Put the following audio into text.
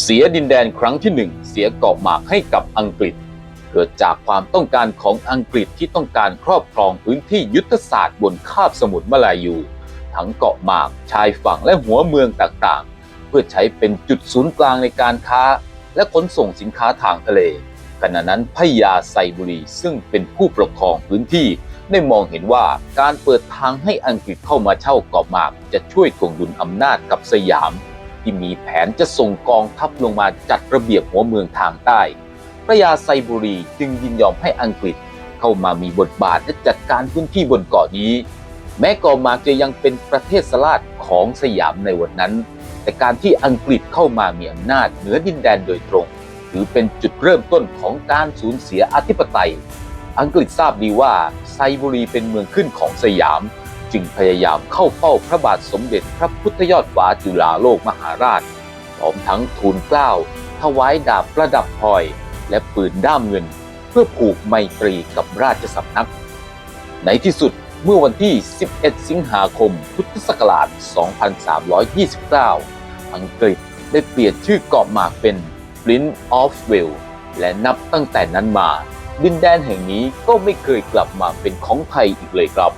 เสียดินแดนครั้งที่หนึ่งเสียเกาะหมากให้กับอังกฤษ เกิดจากความต้องการของอังกฤษที่ต้องการครอบครองพื้นที่ยุทธศาสตร์บนคาบสมุทรมาลายู ทั้งเกาะหมากชายฝั่งและหัวเมืองต่างๆ เพื่อใช้เป็นจุดศูนย์กลางในการค้า และขนส่งสินค้าทางทะเลขณะนั้นพญาไซบุรีซึ่งเป็นผู้ปกครองพื้นที่ได้มองเห็นว่าการเปิดทางให้อังกฤษเข้ามาเช่าเกาะหมากจะช่วยถ่วงดุลอำนาจกับสยาม ที่มีแผนจะส่งกองทัพลงมาจัดระเบียบหัวเมืองทางใต้ พระยาไซบุรีจึงยินยอมให้อังกฤษเข้ามามีบทบาทและจัดการพื้นที่บนเกาะนี้ แม้เกาะหมากจะยังเป็นประเทศสลาดของสยามในวันนั้น แต่การที่อังกฤษเข้ามามีอำนาจเหนือดินแดนโดยตรง ถือเป็นจุดเริ่มต้นของการสูญเสียอธิปไตย อังกฤษทราบดีว่าไซบุรีเป็นเมืองขึ้นของสยาม จึงพยายามเข้าเฝ้าพระบาทสมเด็จพระพุทธยอดฟ้าจุฬาโลกมหาราชพร้อมทั้งทูลเกล้าถวายดาบประดับพลอย และปืนด้ามเงิน เพื่อผูกไมตรีกับราชสำนัก ในที่สุดเมื่อวันที่ 11 สิงหาคม พุทธศักราช 2329 อังกฤษได้เปลี่ยนชื่อเกาะหมากเป็น Prince of Wales และนับตั้งแต่นั้นมา ดินแดนแห่งนี้ก็ไม่เคยกลับมาเป็นของไทยอีกเลยครับ